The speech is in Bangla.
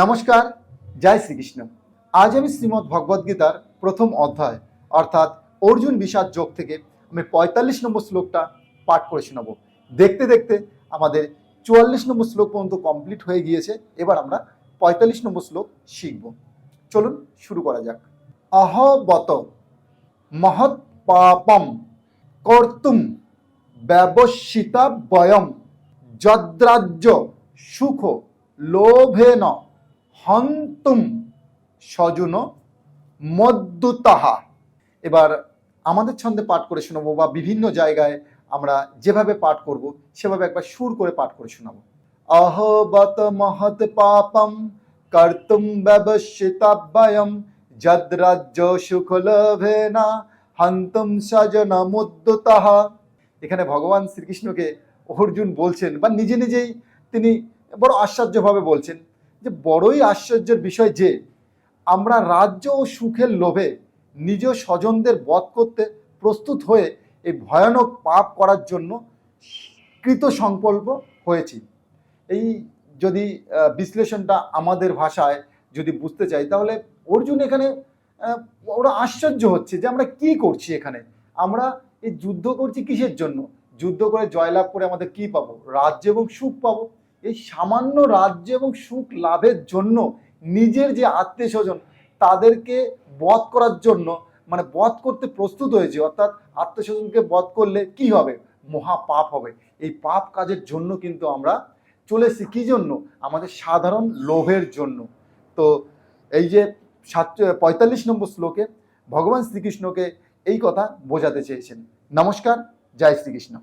নমস্কার, জয় শ্রীকৃষ্ণ। আজ আমি শ্রীমদ্ ভগবদ্গীতার প্রথম অধ্যায়, অর্থাৎ অর্জুন বিষাদ যোগ থেকে আমি পঁয়তাল্লিশ নম্বর শ্লোকটা পাঠ করে শোনাব। দেখতে দেখতে আমাদের চুয়াল্লিশ নম্বর শ্লোক পর্যন্ত কমপ্লিট হয়ে গিয়েছে, এবার আমরা পঁয়তাল্লিশ নম্বর শ্লোক শিখব। চলুন শুরু করা যাক। অহবত মহৎ পাপম কর্তুম ব্যবসিতা বয়ম যদ্রাজ্য সুখ লোভেন হন্তুম সজন মদ্যুতাহা এবার আমাদের ছন্দে পাঠ করে শোনাবো বা বিভিন্ন জায়গায় আমরা যেভাবে পাঠ করব, সেভাবে একবার সুর করে পাঠ করে শোনাবো। অহবত মহৎ পাপম কর্তুম ব্যবসিতাভ্যয়ম যদ্রাজ্য সুখ লোভেনা হন্তুম সজন মুদ্যুতাহা এখানে ভগবান শ্রীকৃষ্ণকে অর্জুন বলছেন বা নিজে নিজেই তিনি বড় আশ্চর্যভাবে বলছেন যে বড়ই আশ্চর্যের বিষয় যে, আমরা রাজ্য ও সুখের লোভে নিজ স্বজনদের বধ করতে প্রস্তুত হয়ে এই ভয়ানক পাপ করার জন্য কৃত সংকল্প হয়েছি। এই যদি বিশ্লেষণটা আমাদের ভাষায় যদি বুঝতে চাই, তাহলে অর্জুন এখানে ওরা আশ্চর্য হচ্ছে যে আমরা কি করছি এখানে? আমরা এই যুদ্ধ করছি কিসের জন্য? যুদ্ধ করে জয়লাভ করে আমাদের কি পাবো? রাজ্য এবং সুখ পাবো? এই সামান্য রাজ্য এবং সুখ লাভের জন্য নিজের যে আত্মীয় স্বজন তাদেরকে বধ করার জন্য মানে বধ করতে প্রস্তুত হয়েছে, অর্থাৎ আত্মীয় স্বজনকে বধ করলে কি হবে? মহা পাপ হবে। এই পাপ কাজের জন্য কিন্তু আমরা চলে এসেছি। কী জন্য? আমাদের সাধারণ লোভের জন্য। তো এই যে সাত পঁয়তাল্লিশ নম্বর শ্লোকে ভগবান শ্রীকৃষ্ণকে এই কথা বোঝাতে চেয়েছেন। নমস্কার, জয় শ্রীকৃষ্ণ।